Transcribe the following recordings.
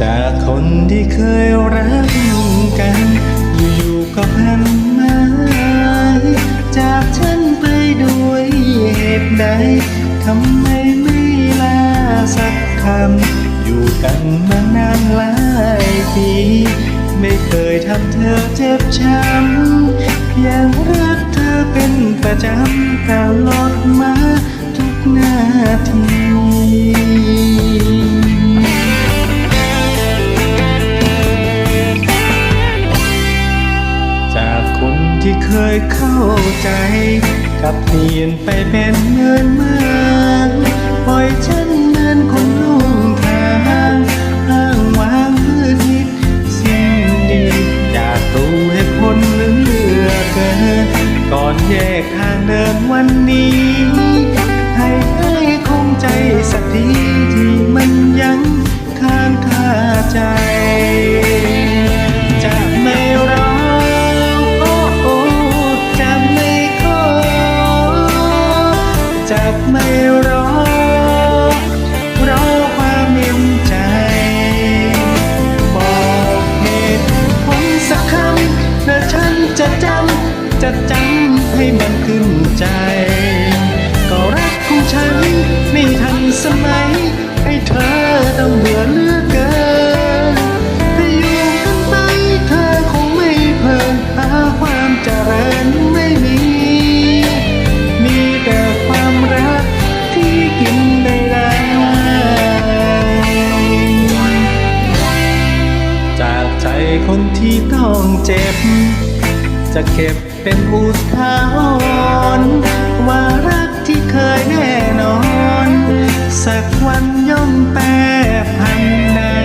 จากคนที่เคยรักกัน อยู่ๆก็พันมาจากฉันไปด้วยเหตุใดทำไมไม่ลาสักคำ อยู่กันมานานหลายปี ไม่เคยทำเธอเจ็บช้ำยังรักเธอเป็นประจำตลอดมา ที่เคยเข้าใจกับเปลี่ยนไปเป็นเงินเมืองปล่อยฉันเหมือนคนลุ่งทางอ้างวางมืดมิดสิ้นดีอยากรู้เหตุผลเหลือเกินก่อนแยกทางเดินวันนี้ให้ให้คงใจสักทีที่มันยัง จะจำจะจำให้มันขึ้นใจ ก็รักของฉันไม่ทันสมัย ให้เธอต้องเบื่อเลือเกินถ้าอยู่กันไปเธอคงไม่เพลินหาความเจริญไม่มี มีแต่ความรักที่กินได้ได้จากใจคนที่ต้องเจ็บ จะเก็บเป็นอุทาหรณ์ว่ารักที่เคยแน่นอน สักวันย่อมแปรพันได้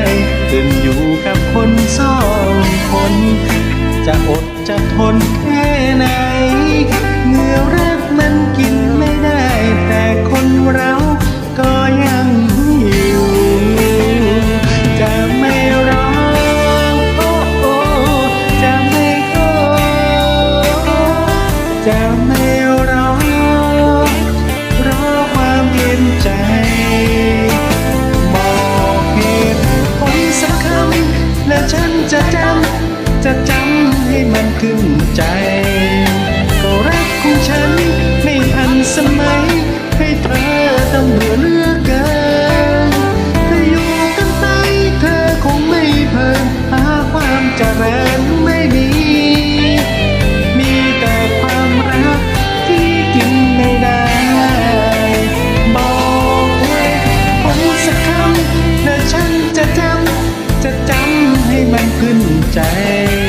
ขึ้นอยู่กับคนสองคน จะอดจะทนแค่ไหนเมื่อรั down there ใจ